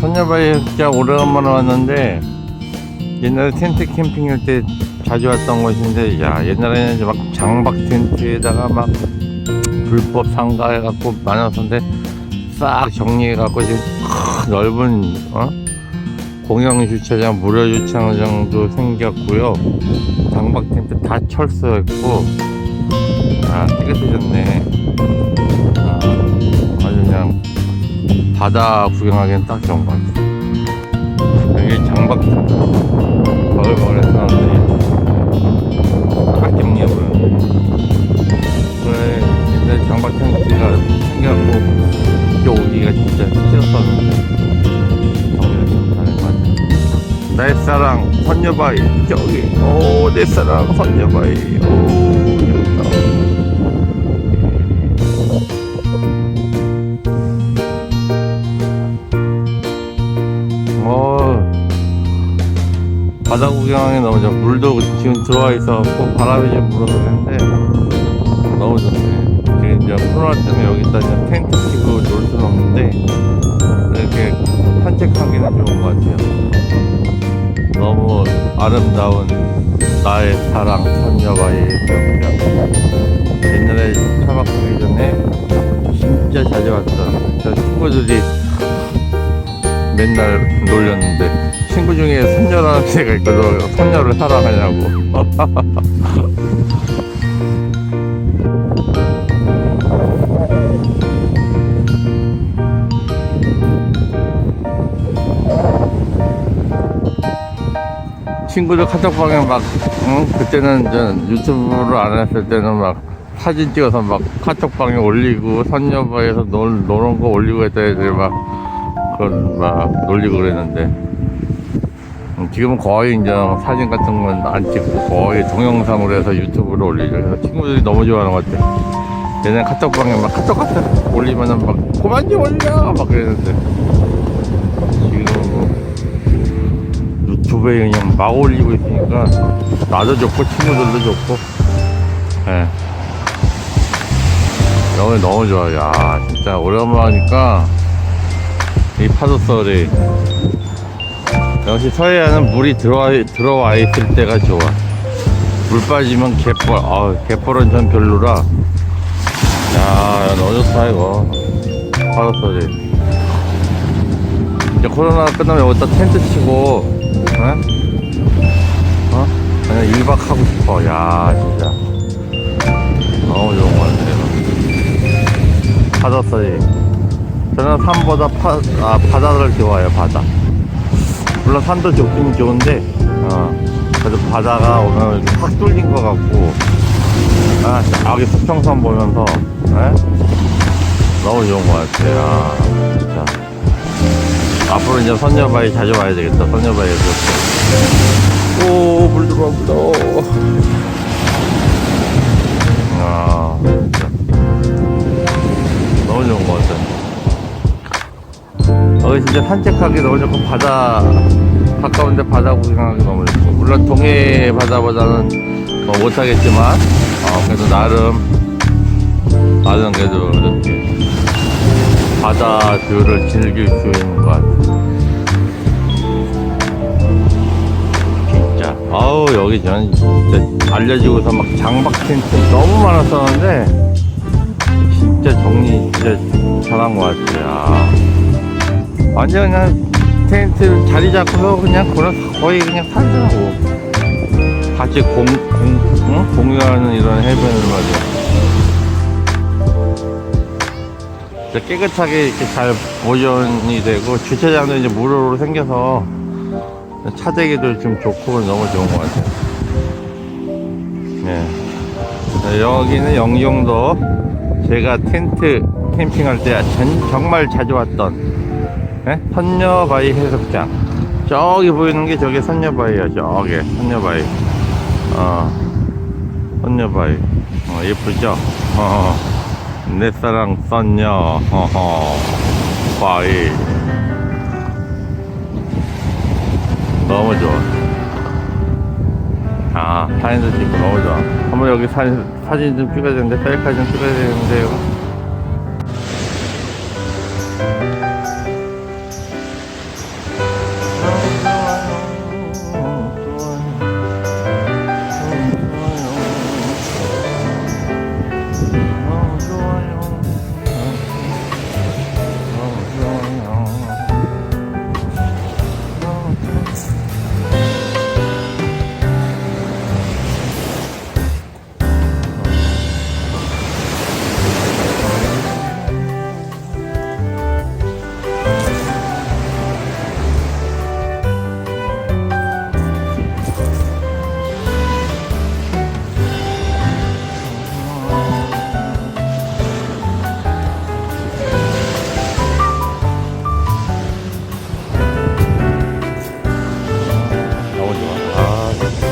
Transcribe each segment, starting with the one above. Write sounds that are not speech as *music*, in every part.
선녀바위 진짜 오래간만에 왔는데 옛날에 텐트 캠핑할 때 자주 왔던 곳인데 야 옛날에는 이제 막 장박 텐트에다가 막 불법 상가해갖고 많았었는데 싹 정리해갖고 지금 큰 넓은 어? 공영 주차장 무료 주차장도 생겼고요 장박 텐트 다 철수했고 아 깨끗해졌네 아, 아주 그냥 바다 구경하기엔 딱 좋은 것 같아. 여기 장박 딱 정리해 보여. 그래, 옛날 장박 텐트가 생겨갖고 이쪽 오기가 진짜 힘들었었는데 정리가 좀 가는 것 같아. 내 사랑 선녀바위 저기 오내 사랑 선녀바위 오 바다 구경하기 너무 좋아. 물도 지금 들어와 있어갖고 바람이 좀 불어서 그런데 너무 좋네. 지금 이제 코로나 때문에 여기다 그냥 텐트 치고 놀 수는 없는데 이렇게 산책하기는 좋은 것 같아요. 너무 아름다운 나의 사랑 선녀바위 그냥 옛날에 차박하기 전에 진짜 자주 왔던 저 친구들이 맨날 놀렸는데 친구 중에 선녀라는 애가 있거든. 선녀를 사랑하냐고. *laughs* 친구들 카톡방에 막 응? 그때는 저 유튜브를 안 했을 때는 막 사진 찍어서 막 카톡방에 올리고 선녀바에서 놀, 노는 거 올리고 했다 애들이 막 그걸 막 놀리고 그랬는데. 음, 지금은 거의 이제 사진 같은 건 안 찍고 거의 동영상으로 해서 유튜브로 올리죠. 그래서 친구들이 너무 좋아하는 것 같아. 예전에 카톡방에 막 카톡 같은 거 올리면은 막 그만 좀 올려 막 그랬는데 지금은 뭐 유튜브에 그냥 막 올리고 있으니까 나도 좋고 친구들도 좋고 예. 여기 너무 좋아. 야 진짜 오랜만에 하니까 이 파도 소리 역시 서해안은 물이 들어와, 들어와 있을 때가 좋아. 물 빠지면 갯벌 아 갯벌은 전 별로라. 야, 야 너무 좋다 이거. 파도 소리 이제 코로나 끝나면 여기다 텐트 치고 어? 어? 그냥 1박 하고 싶어. 야 진짜. 너무 좋은 것 같아요 파도 소리 저는 산보다 파, 아, 바다를 좋아해요, 바다. 물론 산도 좋긴 좋은데, 어, 그래도 바다가 오늘 확 뚫린 것 같고, 아, 여기 수평선 보면서, 에? 너무 좋은 것 같아요. 아, 진짜. 앞으로 이제 선녀바위 자주 와야 되겠다, 선녀바위에서. 오, 물 들어와, 물 들어와. 아, 진짜. 너무 좋은 것 같아요. 여기 진짜 산책하기 너무 좋고 바다 가까운데 바다 구경하기 너무 좋고. 물론 동해 바다보다는 뭐 못하겠지만 어, 그래도 나름 나름 그래도 이렇게 바다 뷰를 즐길 수 있는 것 같아요 진짜. 아우 여기 저는 진짜 알려지고서 막 장박 텐트 너무 많았었는데 진짜 정리 진짜 잘한 것 같아요. 아. 완전 그냥 텐트 자리 잡고서 그냥 그런 거의 그냥 살더라고. 같이 공, 공, 응? 공유하는 이런 해변을 말이야. 깨끗하게 이렇게 잘 보존이 되고 주차장도 이제 무료로 생겨서 차대기도 좀 좋고 너무 좋은 것 같아요. 예. 네, 여기는 영종도 제가 텐트 캠핑할 때 전, 정말 자주 왔던 예? 선녀바위 해수욕장. 저기 보이는 게 저게 선녀바위야 저게. 선녀바위. 어. 선녀바위. 어 예쁘죠? 어, 내 사랑 선녀. 어허 바위. 너무 좋아. 아 사진도 찍고 너무 좋아. 한번 여기 사진, 사진 좀 찍어야 되는데 셀카 좀 찍어야 되는데요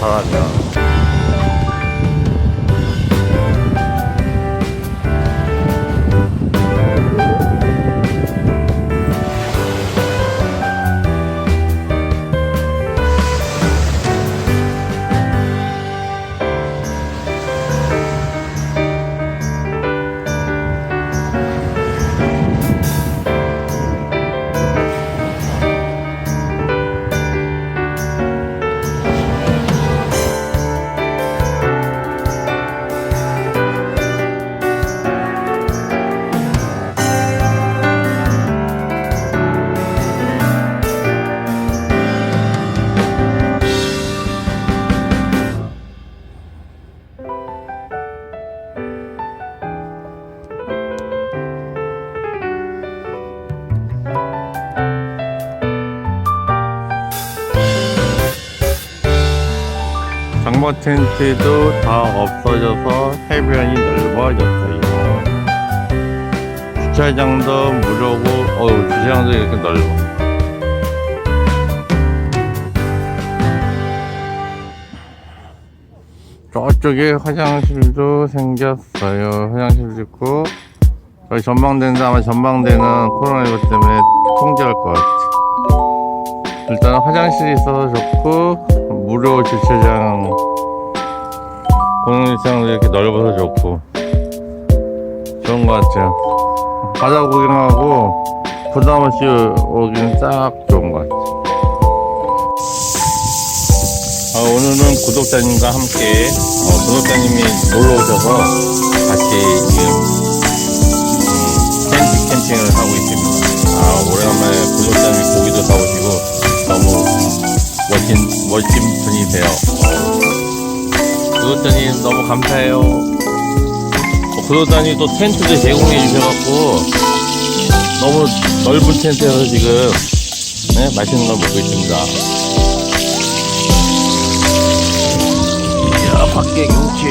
강하죠 장마 텐트도 다 없어져서 해변이 넓어졌어요. 주차장도 무료고, 어우, 주차장도 이렇게 넓어. 저쪽에 화장실도 생겼어요. 화장실도 있고, 저희 전망대인데 아마 전망대는 코로나19 때문에 통제할 것 같아. 일단 화장실이 있어서 좋고 무료 주차장 공용주차장도 이렇게 넓어서 좋고 좋은 것 같아요. 바다 구경하고 부담 없이 오기는 딱 좋은 것 같아요. 아, 오늘은 구독자님과 함께 어, 구독자님이 놀러 오셔서 같이 지금 음, 텐트 캠핑을 하고 있습니다. 아 오래간만에 구독자님 고기도 사오시고 너무 멋진 멋진 분이세요. 구독자님 너무 감사해요. 어, 구독자님 또 텐트도 제공해 주셔갖고 너무 넓은 텐트여서 지금 네, 맛있는 걸 먹고 있습니다. 이야 밖에 경치.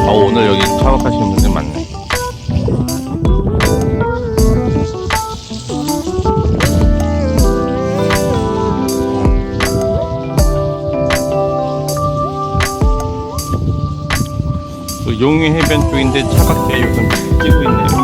아 오늘 여기 창업하시는 분들 많네. 용유 해변 쪽인데 차박대 요즘 끼고 있네요.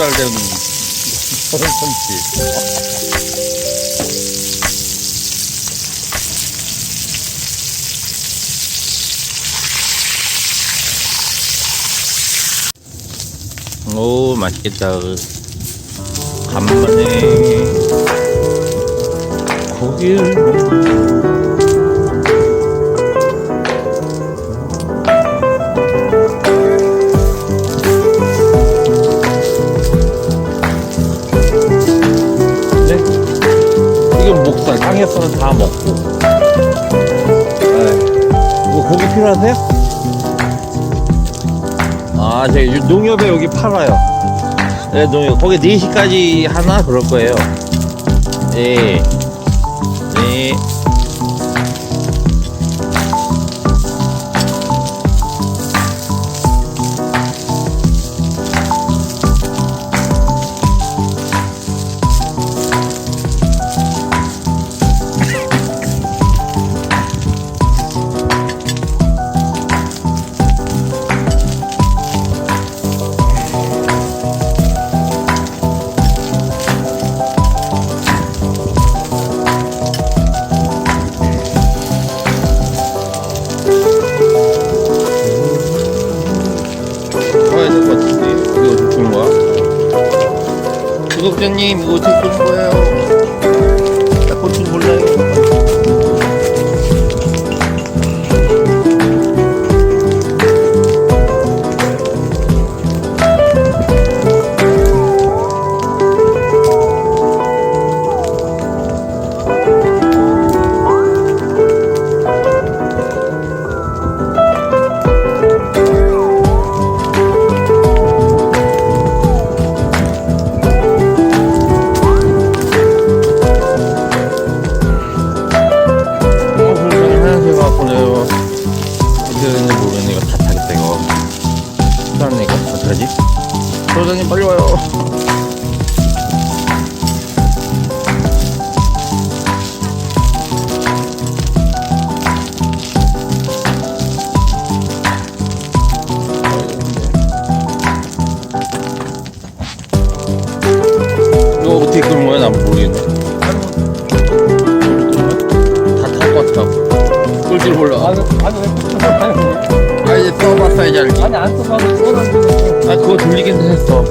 쌀되는 선선치. 오 맛있겠다. 간만에 고기를 이건 목살, 강에서는 다 먹고. 네. 뭐 고기 필요하세요? 아, 제 농협에 여기 팔아요. 네, 농협. 거기 4시까지 하나 그럴 거예요. 네. 이거 어떻게 주는 거예요? 안 모르겠네. 다탈것 같다고. 꼴찌를 몰라. 아니 왜 아니, 써봤어야지 아, 알지. 아니 안 써봐도 쏘는 아, 그거 돌리긴 했어.